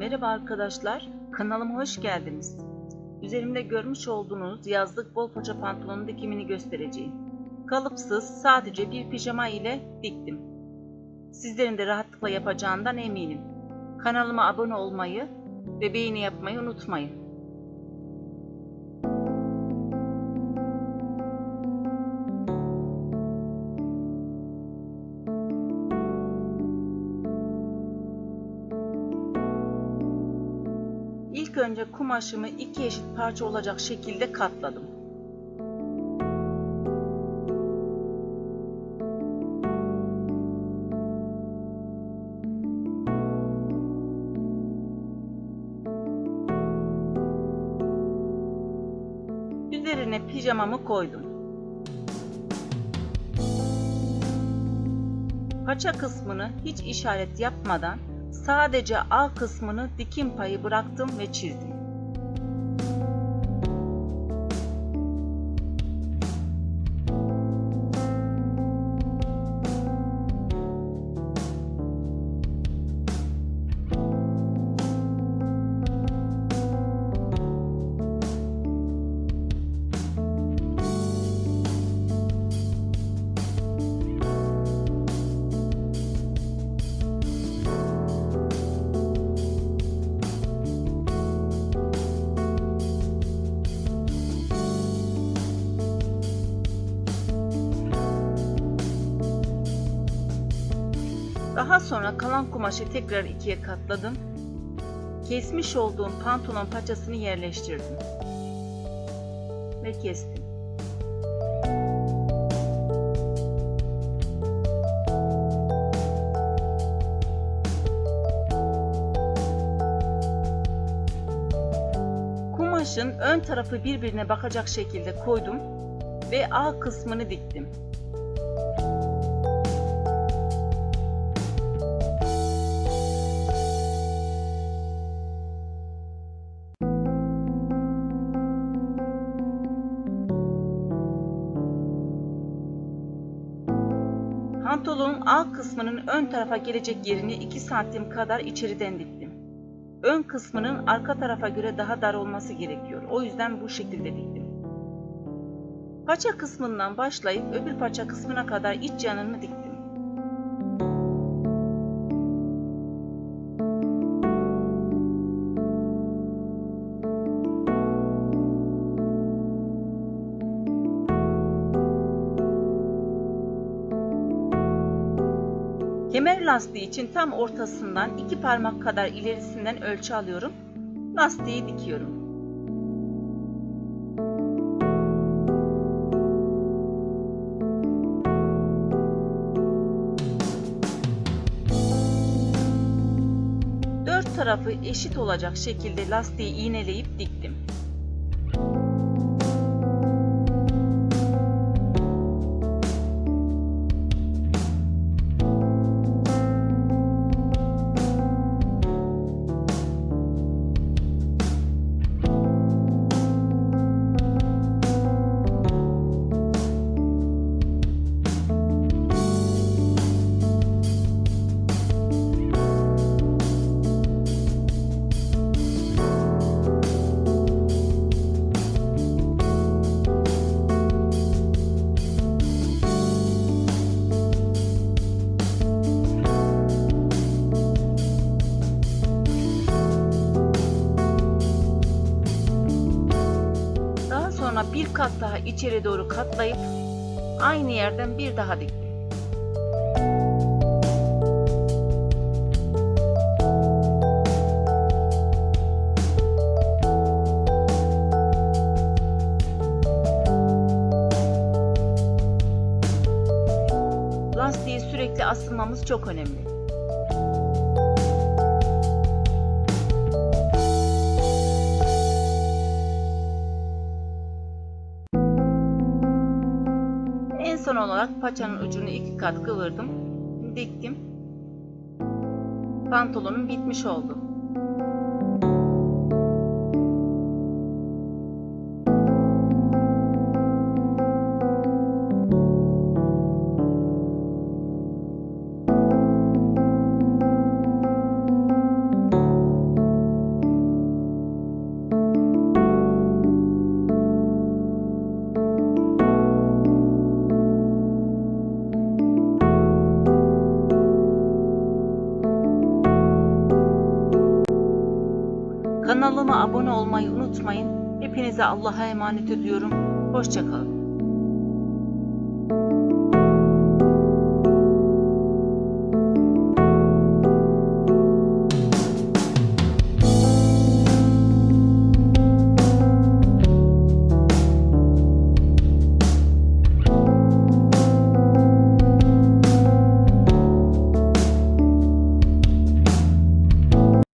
Merhaba arkadaşlar, kanalıma hoş geldiniz. Üzerimde görmüş olduğunuz yazlık bol paça pantolonun dikimini göstereceğim. Kalıpsız sadece bir pijama ile diktim. Sizlerin de rahatlıkla yapacağından eminim. Kanalıma abone olmayı ve beğeni yapmayı unutmayın. İlk önce kumaşımı iki eşit parça olacak şekilde katladım. Üzerine pijamamı koydum. Paça kısmını hiç işaret yapmadan sadece alt kısmını dikim payı bıraktım ve çizdim. Daha sonra kalan kumaşı tekrar ikiye katladım. Kesmiş olduğum pantolon paçasını yerleştirdim. Ve kestim. Kumaşın ön tarafı birbirine bakacak şekilde koydum ve A kısmını diktim. Pantolonun alt kısmının ön tarafa gelecek yerini 2 santim kadar içeriden diktim. Ön kısmının arka tarafa göre daha dar olması gerekiyor. O yüzden bu şekilde diktim. Paça kısmından başlayıp öbür paça kısmına kadar iç yanını diktim. Kemer lastiği için tam ortasından iki parmak kadar ilerisinden ölçü alıyorum. Lastiği dikiyorum. Dört tarafı eşit olacak şekilde lastiği iğneleyip diktim. Bir kat daha içeri doğru katlayıp aynı yerden bir daha diktim. Lastiği sürekli asılmamız çok önemli. Olarak paçanın ucunu iki kat kıvırdım, diktim. Pantolonum bitmiş oldu. Kanalıma abone olmayı unutmayın. Hepinize Allah'a emanet ediyorum. Hoşçakalın.